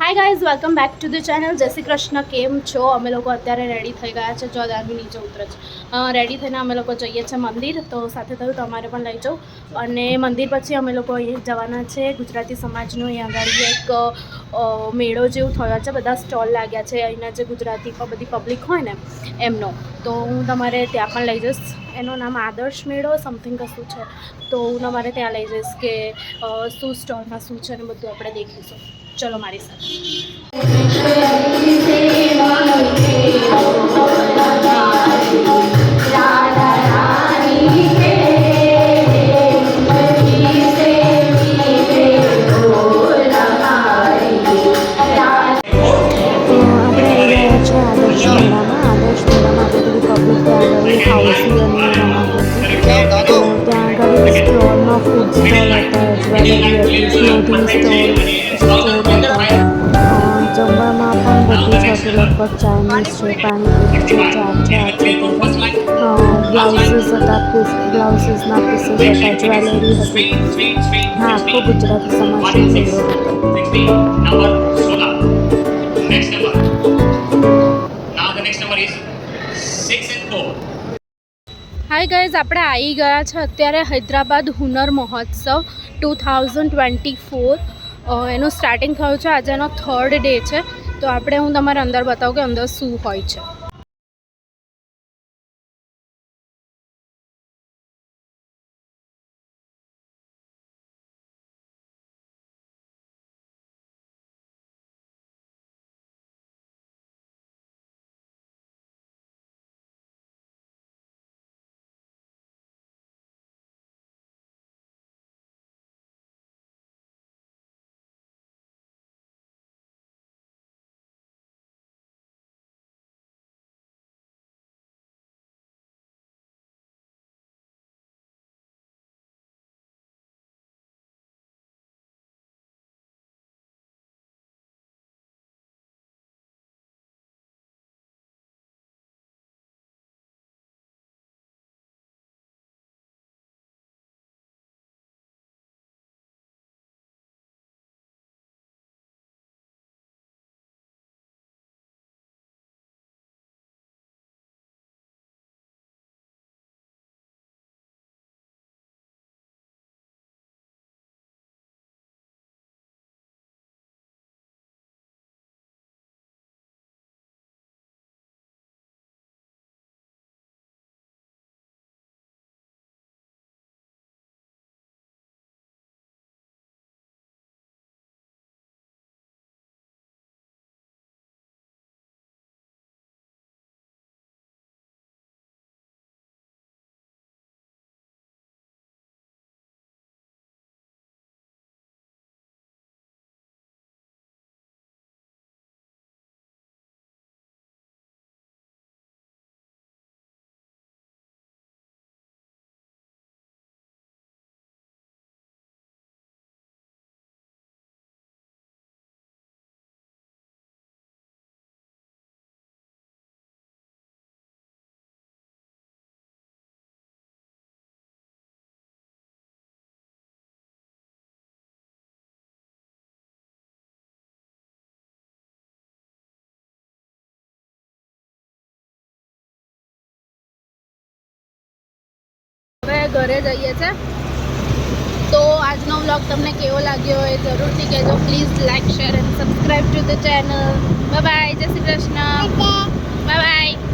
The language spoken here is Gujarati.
Hi guys welcome back to the channel જય શ્રી કૃષ્ણ, કેમ છો? અમે લોકો અત્યારે રેડી થઈ ગયા છે, જો દાદી નીચે ઉતરે છે. રેડી થઈને અમે લોકો જઈએ છીએ મંદિર, તો સાથે થયું તમારે પણ લઈ જાઉં. અને મંદિર પછી અમે લોકો અહીં જવાના છે. ગુજરાતી સમાજનો અહીંયા આગળ એક મેળો જેવું થયો છે. બધા સ્ટોલ લાગ્યા છે. અહીંના જે ગુજરાતી બધી પબ્લિક હોય ને, એમનો. તો હું તમારે ત્યાં પણ લઈ જઈશ. એનું નામ આદર્શ મેળો સમથિંગ કશું છે. તો હું તમારે ત્યાં લઈ જઈશ કે શું સ્ટોલમાં શું છે ને બધું આપણે દેખીશું. ચલો મારી સાથે તો આપણે લગભગ ચાઇનીઝ છે પાણીપુરી છે છે આ બ્લાઉઝીસ હતા પીસ બ્લાઉઝીસના પીસીસ હતા જ્વેલરી હતી હા આખો ગુજરાતી સમાજ. હાય ગાઈઝ આપણે આવી ગયા છે અત્યારે Hyderabad Hunar Mahotsav two thousand twenty four એનું સ્ટાર્ટિંગ થયું છે આજે એનો થર્ડ ડે છે તો આપણે હું તમારે અંદર બતાવું કે અંદર શું હોય છે. ઘરે જઈએ છીએ તો આજનો વ્લોગ તમને કેવો લાગ્યો એ જરૂરથી કહેજો. Please like share and subscribe to the channel bye જય શ્રી કૃષ્ણ. Bye bye